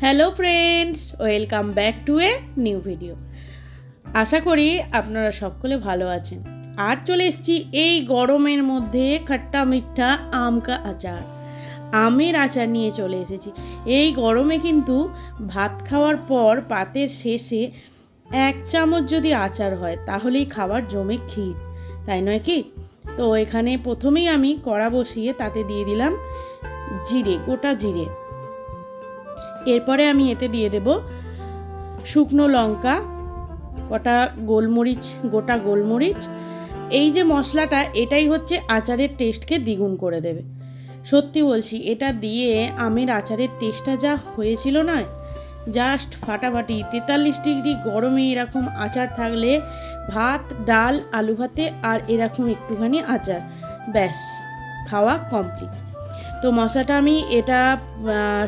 Hello friends, welcome back to a new video. আশা করি আপনারা সকলে ভালো আছেন। আর চলে এসেছি এই গরমের মধ্যে খাট্টা মিঠা আমকা আচার। আমের আচার নিয়ে চলে এসেছি। এই গরমে কিন্তু ভাত খাওয়ার পর পাতের শেষে এক চামচ যদি আচার হয়, তাহলেই খাবার জমে ক্ষীর। তাই নয় কি? তো এখানে প্রথমেই আমি কড়া বসিয়ে তাতে দিয়ে দিলাম জিরে, গোটা জিরে। এরপরে আমি এতে দিয়ে দেব শুকনো লঙ্কা, কটা গোলমরিচ, গোটা গোলমরিচ। এই যে মশলাটা, এটাই হচ্ছে আচারের টেস্টকে দ্বিগুণ করে দেবে। সত্যি বলছি, এটা দিয়ে আমের আচারের টেস্টটা যা হয়েছিল না, জাস্ট ফাটাফাটি, তেতাল্লিশ ডিগ্রি গরমে এরকম আচার থাকলে ভাত, ডাল, আলু ভাতে আর এরকম একটুখানি আচার, ব্যাস, খাওয়া কমপ্লিট তো মশলাটা আমি এটা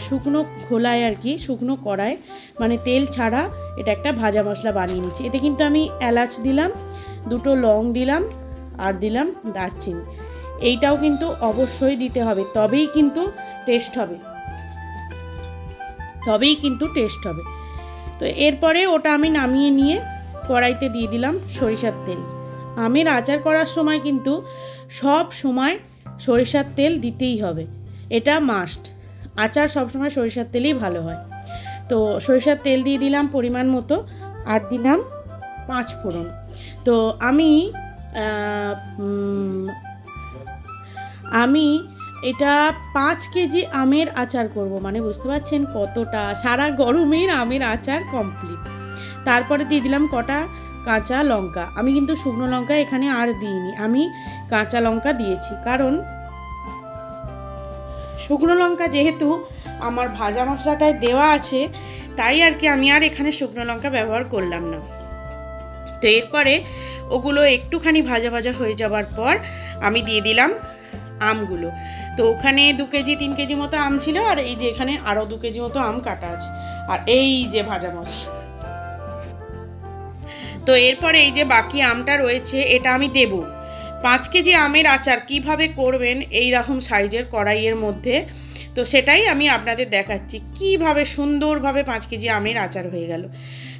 শুকনো খোলায় আর কি, শুকনো কড়ায় মানে তেল ছাড়া এটা একটা ভাজা মশলা বানিয়ে নিচ্ছি। এতে কিন্তু আমি এলাচ দিলাম, দুটো লং দিলাম, আর দিলাম দারচিনি। এইটাও কিন্তু অবশ্যই দিতে হবে, তবেই কিন্তু টেস্ট হবে। তবেই কিন্তু টেস্ট হবে। তো এরপরে ওটা আমি নামিয়ে নিয়ে কড়াইতে দিয়ে দিলাম সরিষার তেল। আমের আচার করার সময় কিন্তু সব সময় সরিষার তেল দিতেই হবে। এটা মাস্ট আচার সবসময় সরিষার তেলেই ভালো হয়। তো সরিষার তেল দিয়ে দিলাম পরিমাণ মতো আর দিলাম পাঁচ ফোড়ন। তো আমি আমি এটা পাঁচ কেজি আমের আচার করব। মানে বুঝতে পারছেন কতটা? সারা গরমের আমের আচার কমপ্লিট তারপরে দিয়ে দিলাম কটা কাঁচা লঙ্কা। আমি কিন্তু শুকনো লঙ্কা এখানে আর দিইনি। আমি কাঁচা লঙ্কা দিয়েছি। কারণ শুকনো লঙ্কা যেহেতু আমার ভাজা মশলাটায় দেওয়া আছে, তাই আর কি আমি আর এখানে শুকনো লঙ্কা ব্যবহার করলাম না। তো এরপরে ওগুলো একটুখানি ভাজা ভাজা হয়ে যাওয়ার পর আমি দিয়ে দিলাম আমগুলো। তো ওখানে দু কেজি, তিন কেজি মতো আম ছিল আর এই যে এখানে আরও দু কেজি মতো আম কাটা আছে। আর এই যে ভাজা মশলা। তো এরপরে এই যে বাকি আমটা রয়েছে, এটা আমি দেব। পাঁচ কেজি আমের আচার কীভাবে করবেন এই রকম সাইজের কড়াইয়ের মধ্যে? তো সেটাই আমি আপনাদের দেখাচ্ছি, কীভাবে সুন্দরভাবে পাঁচ কেজি আমের আচার হয়ে গেল।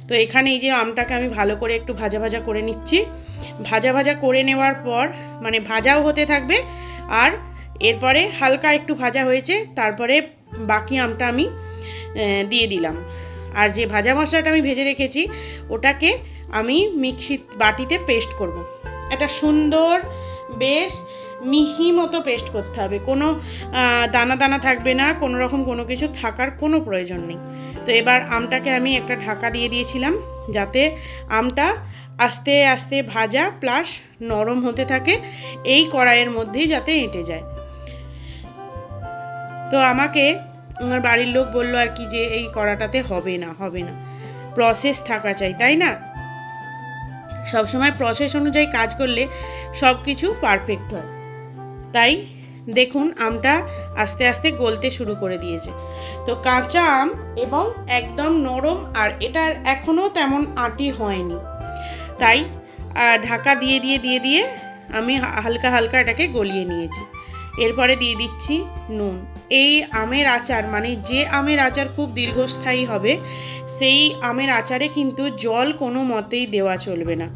তো এখানে এই যে আমটাকে আমি ভালো করে একটু ভাজা ভাজা করে নিচ্ছি। ভাজা ভাজা করে নেওয়ার পর মানে ভাজাও হতে থাকবে, আর এরপরে হালকা একটু ভাজা হয়েছে, তারপরে বাকি আমটা আমি দিয়ে দিলাম। আর যে ভাজা মশলাটা আমি ভেজে রেখেছি, ওটাকে আমি মিক্সি বাটিতে পেস্ট করব। একটা সুন্দর বেশ মিহি মতো পেস্ট করতে হবে। কোনো দানা দানা থাকবে না, কোনো রকম কোনো কিছু থাকার কোনো প্রয়োজন নেই। তো এবার আমটাকে আমি একটা ঢাকা দিয়ে দিয়েছিলাম যাতে আমটা আস্তে আস্তে ভাজা প্লাস নরম হতে থাকে এই কড়াইয়ের মধ্যেই যাতে এঁটে যায়। তো আমাকে, আমার বাড়ির লোক বলল আর কি যে এই কড়াটাতে হবে না হবে না। প্রসেস থাকা চাই, তাই না? সবসময় প্রসেস অনুযায়ী কাজ করলে সব কিছু পারফেক্ট হয়। তাই দেখুন, আমটা আস্তে আস্তে গলতে শুরু করে দিয়েছে। তো কাঁচা আম এবং একদম নরম, আর এটার এখনও তেমন আটি হয়নি। তাই ঢাকা দিয়ে দিয়ে দিয়ে দিয়ে আমি হালকা হালকা এটাকে গলিয়ে নিয়েছি। এরপরে দিয়ে দিচ্ছি নুন। এই আমের আচার মানে যে আমের আচার খুব দীর্ঘস্থায়ী হবে, সেই আমের আচারে কিন্তু জল কোনো মতেই দেওয়া চলবে না।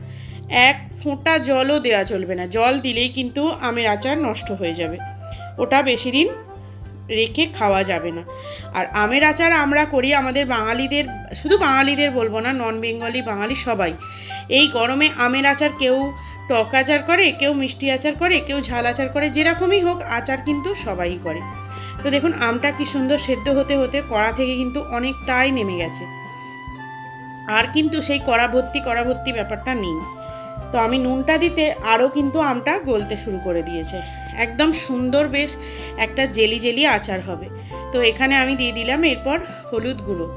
এক ফোঁটা জলও দেওয়া চলবে না। জল দিলেই কিন্তু আমের আচার নষ্ট হয়ে যাবে। ওটা বেশি দিন রেখে খাওয়া যাবে না। আর আমের আচার আমরা করি আমাদের বাঙালিদের, শুধু বাঙালিদের বলব না, নন বেঙ্গলি, বাঙালি সবাই। এই গরমে আমের আচার কেউ টক আচার করে, কেউ মিষ্টি আচার করে, কেউ ঝাল আচার করে, যেরকমই হোক আচার কিন্তু সবাই করে। তো দেখুন, আমটা কি সুন্দর সেদ্ধ হতে হতে কড়া থেকে কিন্তু অনেকটাই নেমে গেছে। আর কিন্তু সেই কড়া ভর্তি কড়া ভর্তি ব্যাপারটা নেই। তো আমি নুনটা দিতে আরও কিন্তু আমটা গলতে শুরু করে দিয়েছে। একদম সুন্দর বেশ একটা জেলি জেলি আচার হবে। তো এখানে আমি দিয়ে দিলাম এরপর হলুদ গুঁড়ো।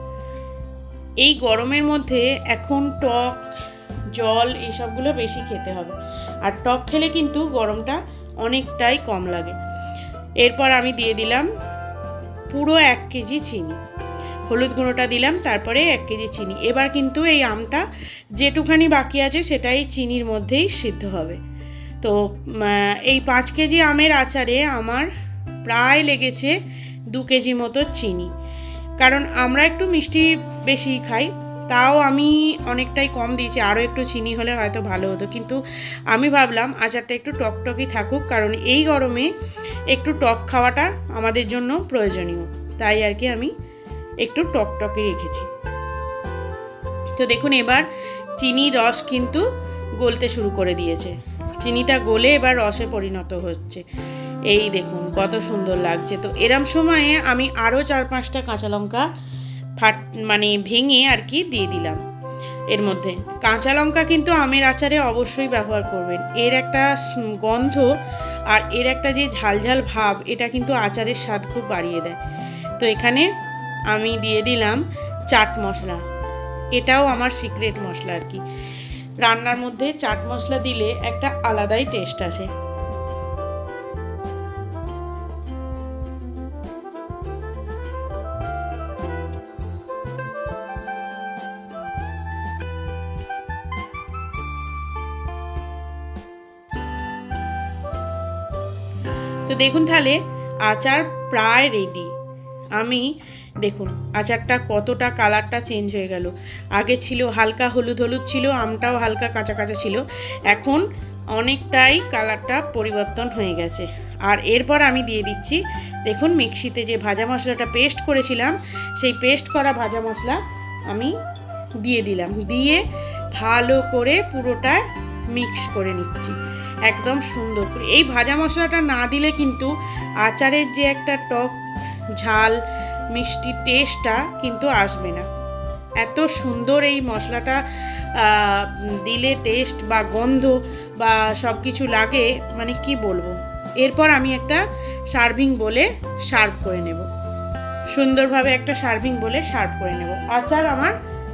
এই গরমের মধ্যে এখন টক জল এইসবগুলো বেশি খেতে হবে। আর টক খেলে কিন্তু গরমটা অনেকটাই কম লাগে। এরপর আমি দিয়ে দিলাম পুরো এক কেজি চিনি। হলুদ গুঁড়োটা দিলাম, তারপরে এক কেজি চিনি। এবার কিন্তু এই আমটা যেটুখানি বাকি আছে সেটাই চিনির মধ্যেই সিদ্ধ হবে। তো এই পাঁচ কেজি আমের আচারে আমার প্রায় লেগেছে দু কেজি মতো চিনি। কারণ আমরা একটু মিষ্টি বেশি খাই তাও আমি অনেকটাই কম দিয়েছি, আরও একটু চিনি হলে হয়তো ভালো হতো। কিন্তু আমি ভাবলাম আচারটা একটু টকটকই থাকুক, কারণ এই গরমে একটু টক খাওয়াটা আমাদের জন্য প্রয়োজনীয়। তাই আর কি আমি একটু টকটকে রেখেছি। তো দেখুন, এবার চিনি রস কিন্তু গলতে শুরু করে দিয়েছে। চিনিটা গলে এবার রসে পরিণত হচ্ছে। এই দেখুন, কত সুন্দর লাগছে। তো এরম সময়ে আমি আরও চার পাঁচটা কাঁচা লঙ্কা ফাট মানে ভেঙে আর কি দিয়ে দিলাম এর মধ্যে। কাঁচা লঙ্কা কিন্তু আমের আচারে অবশ্যই ব্যবহার করবেন। এর একটা গন্ধ আর এর একটা যে ঝালঝাল ভাব, এটা কিন্তু আচারের স্বাদ খুব বাড়িয়ে দেয়। তো এখানে আমি দিয়ে দিলাম চাট মশলা। এটাও আমার সিক্রেট মশলা আর কি। রান্নার মধ্যে চাট মশলা দিলে একটা আলাদাই টেস্ট আসে। তো দেখুন তাহলে, আচার প্রায় রেডি আমি, দেখুন, আচারটা কতটা কালারটা চেঞ্জ হয়ে গেল। আগে ছিল হালকা হলুদ হলুদ ছিল, আমটাও হালকা কাঁচা কাঁচা ছিল। এখন অনেকটাই কালারটা পরিবর্তন হয়ে গেছে। আর এরপর আমি দিয়ে দিচ্ছি, দেখুন মিক্সিতে যে ভাজা মশলাটা পেস্ট করেছিলাম, সেই পেস্ট করা ভাজা মশলা আমি দিয়ে দিলাম। দিয়ে ভালো করে পুরোটা মিক্স করে নিচ্ছি। একদম সুন্দর করে। এই ভাজা মশলাটা না দিলে কিন্তু আচারের যে একটা টক, ঝাল, মিষ্টি টেস্টটা কিন্তু আসবে না। এত সুন্দর এই মশলাটা দিলে টেস্ট বা গন্ধ বা সব কিছু লাগে মানে কি বলব? এরপর আমি একটা সার্ভিং বলে সার্ভ করে নেব। সুন্দরভাবে একটা সার্ভিং বলে সার্ভ করে নেব। আচার আমার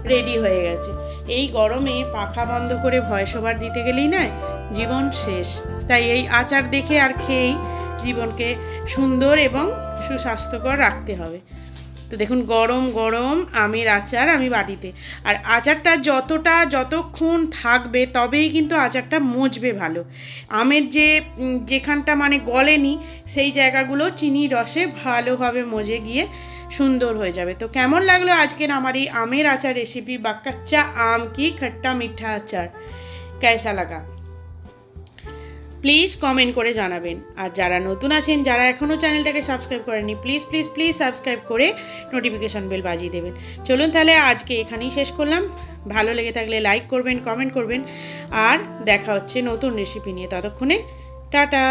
রেডি হয়ে গেছে। এই গরমে পাখা বন্ধ করে ভয়েস ওভার দিতে গেলেই না জীবন শেষ। তাই এই আচার দেখে আর খেয়েই জীবনকে সুন্দর এবং সুস্বাস্থ্যকর রাখতে হবে। তো দেখুন, গরম গরম আমের আচার আমি বাটিতে। আর আচারটা যতটা যতক্ষণ থাকবে তবেই কিন্তু আচারটা মজবে ভালো। আমের যে যেখানটা মানে গলেনি, সেই জায়গাগুলো চিনি রসে ভালোভাবে মজে গিয়ে সুন্দর হয়ে যাবে। তো কেমন লাগল আজকের আমার এই আমের আচার রেসিপি বা কাচ্চা আম কি খট্টা মিঠা আচার? কেসা লাগা? প্লিজ কমেন্ট করে জানাবেন। আর যারা নতুন আছেন, যারা এখনও চ্যানেলটাকে সাবস্ক্রাইব করেননি, প্লিজ প্লিজ প্লিজ সাবস্ক্রাইব করে নোটিফিকেশন বেল বাজিয়ে দেবেন। চলুন তাহলে আজকে এখানেই শেষ করলাম। ভালো লেগে থাকলে লাইক করবেন, কমেন্ট করবেন। আর দেখা হচ্ছে নতুন রেসিপি নিয়ে। ততক্ষণে, টাটা!